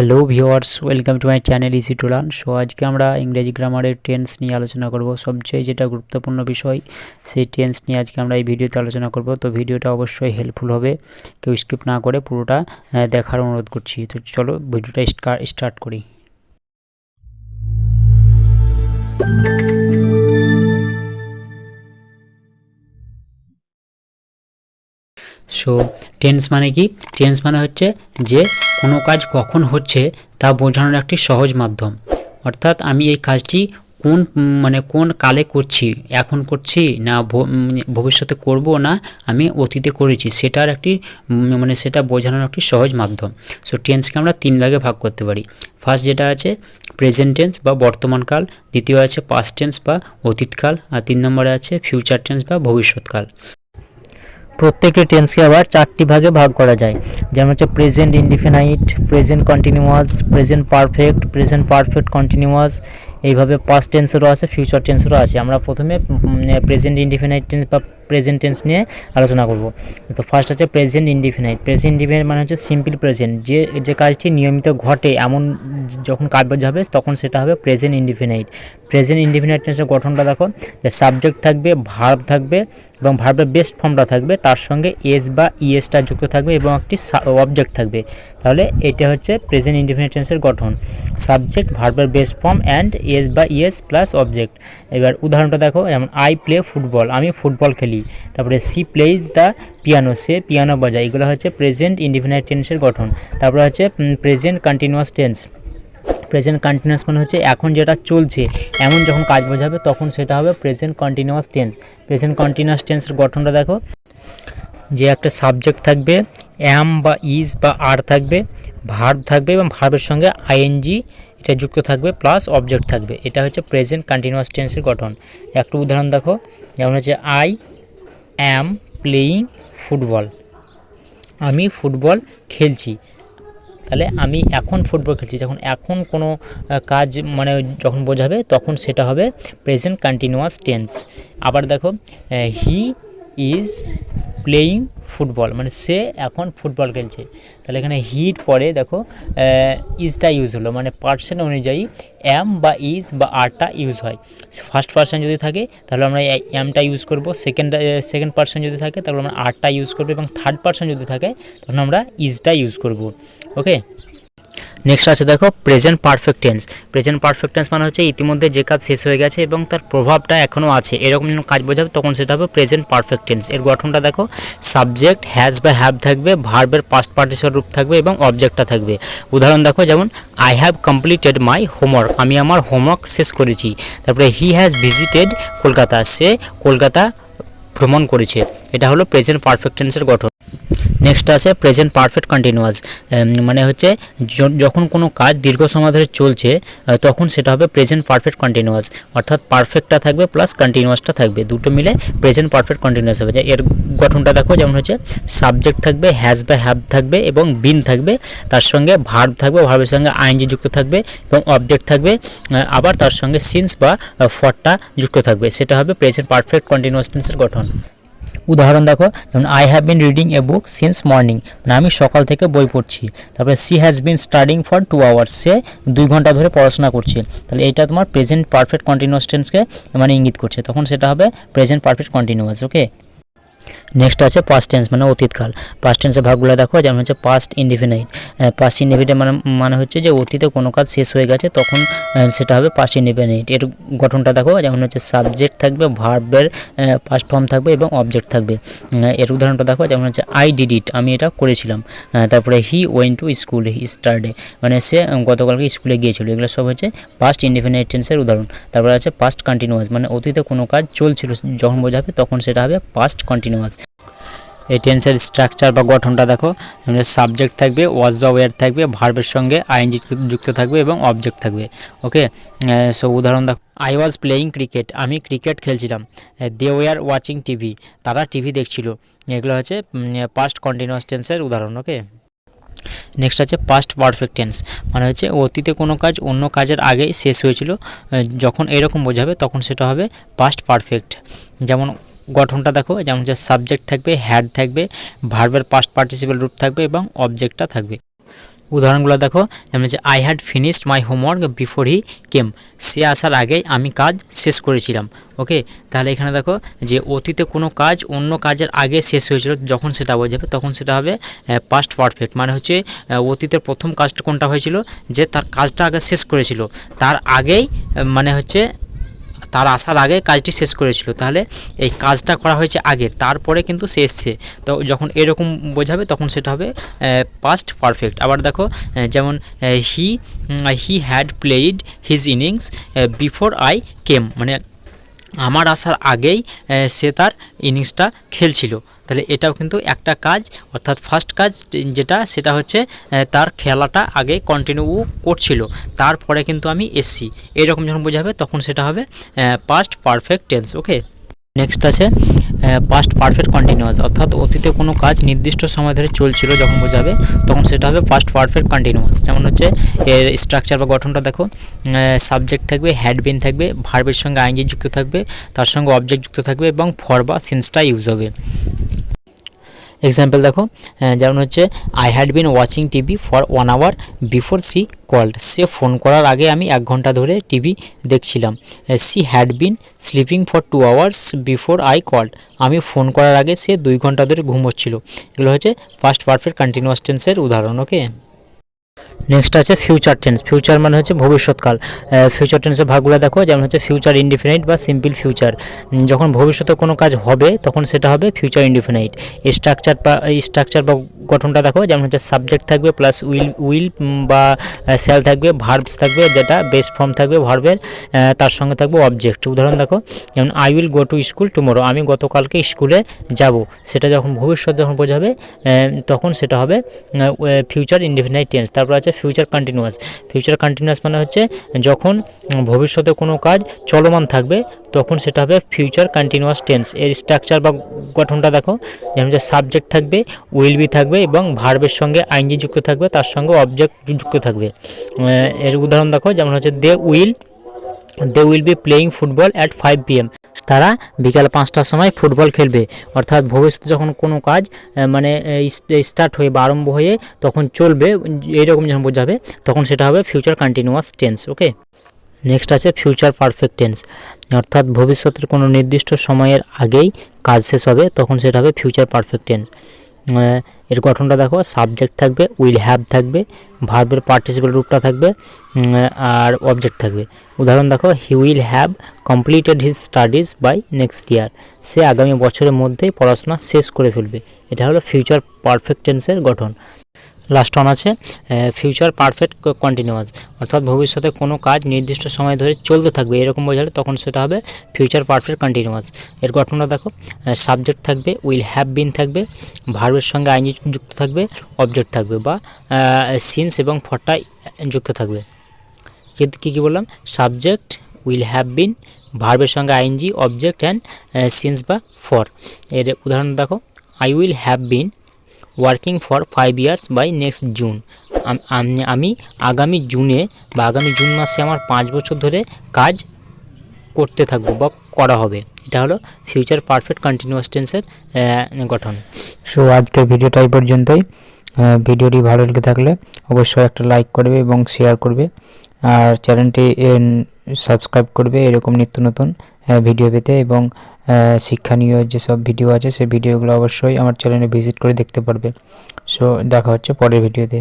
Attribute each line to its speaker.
Speaker 1: Hello viewers welcome to my channel easy to learn so আজকে আমরা ইংরেজি গ্রামারের টেন্স নিয়ে আলোচনা করব। সবচেয়ে যেটা গুরুত্বপূর্ণ বিষয়, সেই টেন্স নিয়ে আজকে আমরা এই ভিডিওতে আলোচনা করব। তো ভিডিওটা অবশ্যই হেল্পফুল হবে। কেউ স্কিপ না করে পুরোটা দেখার অনুরোধ করছি। তো চলো ভিডিওটা স্টার্ট করি। সো টেন্স মানে কি? টেন্স মানে হচ্ছে যে কোনো কাজ কখন হচ্ছে তা বোঝানোর একটি সহজ মাধ্যম। অর্থাৎ আমি এই কাজটি কোন মানে কোন কালে করছি এখন করছি না উম, ভবিষ্যতে করব না আমি অতীতে করেছি সেটার একটি মানে সেটা বোঝানোর একটি সহজ মাধ্যম। সো টেন্সকে আমরা তিন ভাগে ভাগ করতে পারি। ফার্স্ট যেটা আছে প্রেজেন্ট টেন্স বা বর্তমানকাল দ্বিতীয় আছে পাস্ট টেন্স বা অতীতকাল আর তিন নম্বরে আছে ফিউচার টেন্স বা ভবিষ্যৎকাল প্রত্যেকটি টেন্সকে আবার চারটি ভাগে ভাগ করা যায়। যেমন হচ্ছে present indefinite present continuous present perfect present perfect continuous এইভাবে পাস্ট টেন্সেরও আছে ফিউচার টেন্সেরও আছে। আমরা প্রথমে প্রেজেন্ট ইনডিফিনাইট টেন্স বা প্রেজেন্ট টেন্স নিয়ে আলোচনা করব। তো ফার্স্ট আছে প্রেজেন্ট ইনডিফিনাইট প্রেজেন্ট ইনডিফিনাইট মানে হচ্ছে সিম্পল প্রেজেন্ট যে যে কাজটি নিয়মিত ঘটে, এমন যখন কাজ হবে, তখন সেটা হবে প্রেজেন্ট ইনডিফিনাইট প্রেজেন্ট ইনডিফিনাইট টেন্সের গঠনটা দেখো, যে সাবজেক্ট থাকবে ভার্ব থাকবে এবং ভার্বের বেস্ট ফর্মটা থাকবে, তার সঙ্গে এস বা ইএসটা যুক্ত থাকবে এবং একটি অবজেক্ট থাকবে। তাহলে এটা হচ্ছে প্রেজেন্ট ইনডিফিনাইট টেন্সের গঠন। সাবজেক্ট ভার্বের বেস্ট ফর্ম অ্যান্ড এস বা ইএস প্লাস অবজেক্ট এবার উদাহরণটা দেখো, যেমন আই প্লে ফুটবল আমি ফুটবল খেলি। তারপরে সি প্লেজ দ্য পিয়ানো সে পিয়ানো বাজায়। এগুলো হচ্ছে প্রেজেন্ট ইনডিফিনাইট টেন্সের গঠন। তারপরে হচ্ছে present continuous tense present continuous মানে হচ্ছে এখন যেটা চলছে, এমন যখন কাজ বোঝাবে তখন সেটা হবে present continuous tense present continuous টেন্সের গঠনটা দেখো। যে একটা সাবজেক্ট থাকবে অ্যাম বা ইজ বা আর থাকবে ভার্ব থাকবে এবং ভার্বের সঙ্গে আইএনজি এটা যুক্ত থাকবে প্লাস অবজেক্ট থাকবে। এটা হচ্ছে প্রেজেন্ট কন্টিনিউয়াস টেন্সের গঠন। একটা উদাহরণ দেখো, যেমন হচ্ছে আই অ্যাম প্লেয়িং ফুটবল আমি ফুটবল খেলছি। তাহলে আমি এখন ফুটবল খেলছি। যখন এখন কোনো কাজ মানে যখন বোঝাবে, তখন সেটা হবে প্রেজেন্ট কন্টিনিউয়াস টেন্স আবার দেখো হি ইজ প্লেয়িং ফুটবল মানে সে এখন ফুটবল খেলছে। তাহলে এখানে হিট পরে দেখো ইজটা ইউজ হলো। মানে পার্সন অনুযায়ী অ্যাম বা ইজ বা আরটা ইউজ হয়। ফার্স্ট পার্সন যদি থাকে, তাহলে আমরা অ্যামটা ইউজ করব। সেকেন্ড সেকেন্ড পার্সন যদি থাকে, তাহলে আমরা আরটা ইউজ করব। এবং থার্ড পার্সন যদি থাকে তখন আমরা ইজটা ইউজ করব। ওকে নেক্সট আছে দেখো present perfect tense present perfect tense মানে হচ্ছে ইতিমধ্যে যে কাজ শেষ হয়ে গেছে এবং তার প্রভাবটা এখনও আছে। এরকম যখন কাজ বোঝাবে তখন সেটা হবে প্রেজেন্ট পারফেক্ট টেন্স এর গঠনটা দেখো সাবজেক্ট হ্যাজ বা হ্যাভ থাকবে ভার্বের পাস্ট পার্টিসিপাল রূপ থাকবে এবং অবজেক্টটা থাকবে। উদাহরণ দেখো, যেমন I have completed my homework আমি আমার হোমওয়ার্ক শেষ করেছি। তারপরে হি হ্যাজ ভিজিটেড কলকাতা। সে কলকাতা ভ্রমণ করেছে। এটা হলো প্রেজেন্ট পারফেক্ট টেন্সের গঠন। নেক্সট আছে প্রেজেন্ট পারফেক্ট কন্টিনিউয়াস মানে হচ্ছে যখন কোনো কাজ দীর্ঘ সময় ধরে চলছে তখন সেটা হবে প্রেজেন্ট পারফেক্ট কন্টিনিউয়াস অর্থাৎ পারফেক্টটা থাকবে প্লাস কন্টিনিউয়াসটা থাকবে। দুটো মিলে প্রেজেন্ট পারফেক্ট কন্টিনিউয়াস হবে। এর গঠনটা দেখো, যেমন হচ্ছে সাবজেক্ট থাকবে হ্যাজ বা হ্যাভ থাকবে এবং বিন থাকবে, তার সঙ্গে ভার্ব থাকবে ভার্বের সঙ্গে আইনজি যুক্ত থাকবে এবং অবজেক্ট থাকবে আবার তার সঙ্গে সিন্স বা ফরটা যুক্ত থাকবে। সেটা হবে প্রেজেন্ট পারফেক্ট কন্টিনিউয়াস টেন্সের গঠন। উদাহরণ দেখো, যেমন I have been reading a book since morning মানে আমি সকাল থেকে বই পড়ছি। তারপরে she has been studying for two hours সে দুই ঘণ্টা ধরে পড়াশোনা করছে। তাহলে এটা তোমার প্রেজেন্ট পারফেক্ট কন্টিনিউয়াস টেন্সকে মানে ইঙ্গিত করছে। তখন সেটা হবে present perfect continuous okay next আছে পাস্ট টেন্স মানে অতীতকাল। পাস্ট টেন্সের ভাগগুলো দেখো, যেমন হচ্ছে পাস্ট ইনডিফিনাইট পাস্ট ইনডিফিনাইট মানে মানে হচ্ছে যে অতীতে কোনো কাজ শেষ হয়ে গেছে, তখন সেটা হবে পাস্ট ইনডিফিনাইট এর গঠনটা দেখো, যেমন হচ্ছে সাবজেক্ট থাকবে ভার্বের পাস্ট ফর্ম থাকবে এবং অবজেক্ট থাকবে। এর উদাহরণটা দেখো, যেমন হচ্ছে আই ডিড ইট আমি এটা করেছিলাম। তারপরে he went to school he yesterday মানে সে গতকালকে স্কুলে গিয়েছিল। এগুলো সব হচ্ছে পাস্ট ইনডিফিনাইট টেন্সের উদাহরণ। তারপরে আছে পাস্ট কন্টিনিউয়াস মানে অতীতে কোনো কাজ চলছিল, যখন বোঝাবে, তখন সেটা হবে পাস্ট কন্টিনিউয়াস এই টেন্সের স্ট্রাকচার বা গঠনটা দেখো। সাবজেক্ট থাকবে ওয়াজ বা ওয়ার থাকবে ভার্বের সঙ্গে আইন যুক্ত থাকবে এবং অবজেক্ট থাকবে ওকে সো উদাহরণ দেখো। আই ওয়াজ প্লেয়িং ক্রিকেট আমি ক্রিকেট খেলছিলাম। দে ওয়ার ওয়াচিং টিভি তারা টিভি দেখছিল। এগুলো হচ্ছে পাস্ট কন্টিনিউয়াস টেন্সের উদাহরণ ওকে নেক্সট আছে পাস্ট পারফেক্ট টেন্স মানে হচ্ছে অতীতে কোনো কাজ অন্য কাজের আগে শেষ হয়েছিল। যখন এরকম বোঝাবে, তখন সেটা হবে পাস্ট পারফেক্ট যেমন গঠনটা দেখো, যেমন হচ্ছে সাবজেক্ট থাকবে হ্যাড থাকবে ভার্বের পাস্ট পার্টিসিপাল রূপ থাকবে এবং অবজেক্টটা থাকবে। উদাহরণগুলো দেখো, যেমন যে I had finished my homework before he came সে আসার আগেই আমি কাজ শেষ করেছিলাম, ওকে? তাহলে এখানে দেখো যে, অতীতে কোনো কাজ অন্য কাজের আগে শেষ হয়েছিল, যখন সেটা বোঝাবে তখন সেটা হবে পাস্ট পারফেক্ট মানে হচ্ছে অতীতের প্রথম কাজটা কোনটা হয়েছিল? যে তার কাজটা আগে শেষ করেছিল, তার আগেই মানে হচ্ছে তার আসার আগে কাজটি শেষ করেছিল। তাহলে এই কাজটা করা হয়েছে আগে, তারপরে কিন্তু সে এসছে। তো যখন এরকম বোঝাবে, তখন সেটা হবে পাস্ট পারফেক্ট আবার দেখো যেমন he he had played his innings before I came মানে আমার আসার আগেই সে তার ইনিংসটা খেলছিল। তাহলে এটাও কিন্তু একটা কাজ, অর্থাৎ ফার্স্ট কাজ, যেটা সেটা হচ্ছে তার খেলাটা আগে কন্টিনিউ করছিল। তারপরে কিন্তু আমি এসছি। এরকম যখন বোঝাবে তখন সেটা হবে past perfect tense okay next আছে পাস্ট পারফেক্ট কন্টিনিউয়াস অর্থাৎ অতীতে কোনো কাজ নির্দিষ্ট সময় ধরে চলছিল যখন বোঝাবে তখন সেটা হবে পাস্ট পারফেক্ট কন্টিনিউয়াস যেমন হচ্ছে, এর স্ট্রাকচার বা গঠনটা দেখো সাবজেক্ট থাকবে হ্যাড বিন থাকবে ভার্বের সঙ্গে আইনজি যুক্ত থাকবে, তার সঙ্গে অবজেক্ট যুক্ত থাকবে এবং ফর বা সিন্সটা ইউজ হবে। এক্সাম্পল দেখো যেমন হচ্ছে I had been watching TV for one hour before she called say phone করার আগে আমি এক ঘণ্টা ধরে টিভি দেখছিলাম। She had been sleeping for two hours before I called আমি ফোন করার আগে সে দুই ঘণ্টা ধরে ঘুমোচ্ছিল। এগুলো হচ্ছে ফার্স্ট পারফেক্ট কন্টিনিউয়াস টেন্সের উদাহরণ ওকে নেক্সট আছে ফিউচার টেন্স ফিউচার মানে হচ্ছে ভবিষ্যৎকাল। ফিউচার টেন্সের ভাগগুলো দেখো, যেমন হচ্ছে ফিউচার ইনডিফিনাইট বা সিম্পল ফিউচার যখন ভবিষ্যতে কোনো কাজ হবে, তখন সেটা হবে ফিউচার ইনডিফিনাইট স্ট্রাকচার বা স্ট্রাকচার বা গঠনটা দেখো, যেমন হচ্ছে সাবজেক্ট থাকবে প্লাস উইল উইল বা সেল থাকবে ভার্বস থাকবে, যেটা বেস ফর্ম থাকবে ভার্বের তার সঙ্গে থাকবে অবজেক্ট উদাহরণ দেখো, যেমন I will go to school tomorrow আমি গতকালকে স্কুলে যাব। সেটা যখন ভবিষ্যৎ যখন বোঝাবে তখন সেটা হবে ফিউচার ইনডিফিনাইট টেন্স তারপর আছে ফিউচার কন্টিনিউয়াস ফিউচার কন্টিনিউয়াস মানে হচ্ছে যখন ভবিষ্যতে কোনো কাজ চলমান থাকবে তখন সেটা হবে ফিউচার কন্টিনিউয়াস টেন্স এর স্ট্রাকচার বা গঠনটা দেখো, যেমন যে সাবজেক্ট থাকবে উইল বি থাকবে এবং ভার্বের সঙ্গে আইনজি যুক্ত থাকবে, তার সঙ্গে অবজেক্ট যুক্ত থাকবে। এর উদাহরণ দেখো, যেমন হচ্ছে they will they will be playing football at five PM তারা বিকাল পাঁচটার সময় ফুটবল খেলবে। অর্থাৎ ভবিষ্যতে যখন কোনো কাজ মানে স্টার্ট হয়ে বা আরম্ভ হয়ে তখন চলবে, এইরকম যখন বোঝাবে, তখন সেটা হবে future continuous tense okay next আছে ফিউচার পারফেক্ট টেন্স অর্থাৎ ভবিষ্যতের কোনো নির্দিষ্ট সময়ের আগেই কাজ শেষ হবে, তখন সেটা হবে ফিউচার পারফেক্ট টেন্স এর গঠনটা দেখো সাবজেক্ট থাকবে উইল হ্যাভ থাকবে ভার্বের পার্টিসিপাল রূপটা থাকবে আর অবজেক্ট থাকবে। উদাহরণ দেখো he will have completed his studies by next year সে আগামী বছরের মধ্যেই পড়াশোনা শেষ করে ফেলবে। এটা হলো ফিউচার পারফেক্ট টেন্সের গঠন। লাস্ট অন আছে ফিউচার পারফেক্ট কন্টিনিউয়াস অর্থাৎ ভবিষ্যতে কোনো কাজ নির্দিষ্ট সময় ধরে চলতে থাকবে, এরকম বোঝালে তখন সেটা হবে ফিউচার পারফেক্ট কন্টিনিউয়াস এর গঠনটা দেখো সাবজেক্ট থাকবে উইল হ্যাভ বিন থাকবে ভার্বের সঙ্গে আইনি যুক্ত থাকবে অবজেক্ট থাকবে বা সিন্স এবং ফরটা যুক্ত থাকবে। কী কী বললাম? সাবজেক্ট উইল হ্যাভ বিন ভার্বের সঙ্গে আইনজি অবজেক্ট অ্যান্ড সিন্স বা ফর এর উদাহরণ দেখো I will have been working for five years by next June আমি আগামী জুনে বা আগামী জুন মাসে আমার পাঁচ বছর ধরে কাজ করতে থাকব বা করা হবে। এটা হলো ফিউচার পারফেক্ট কন্টিনিউয়াস টেন্সের গঠন।
Speaker 2: সো আজকের ভিডিওটা এই পর্যন্তই। ভিডিওটি ভালো লেগে থাকলে অবশ্যই একটা লাইক করবে এবং শেয়ার করবে। আর চ্যানেলটি সাবস্ক্রাইব করবে এরকম নিত্য নতুন ভিডিও পেতে এবং শিক্ষণীয় যেসব ভিডিও আছে, সেই ভিডিওগুলো অবশ্যই আমার চ্যানেলে ভিজিট করে দেখতে পারবে। সো দেখা হচ্ছে পরের ভিডিওতে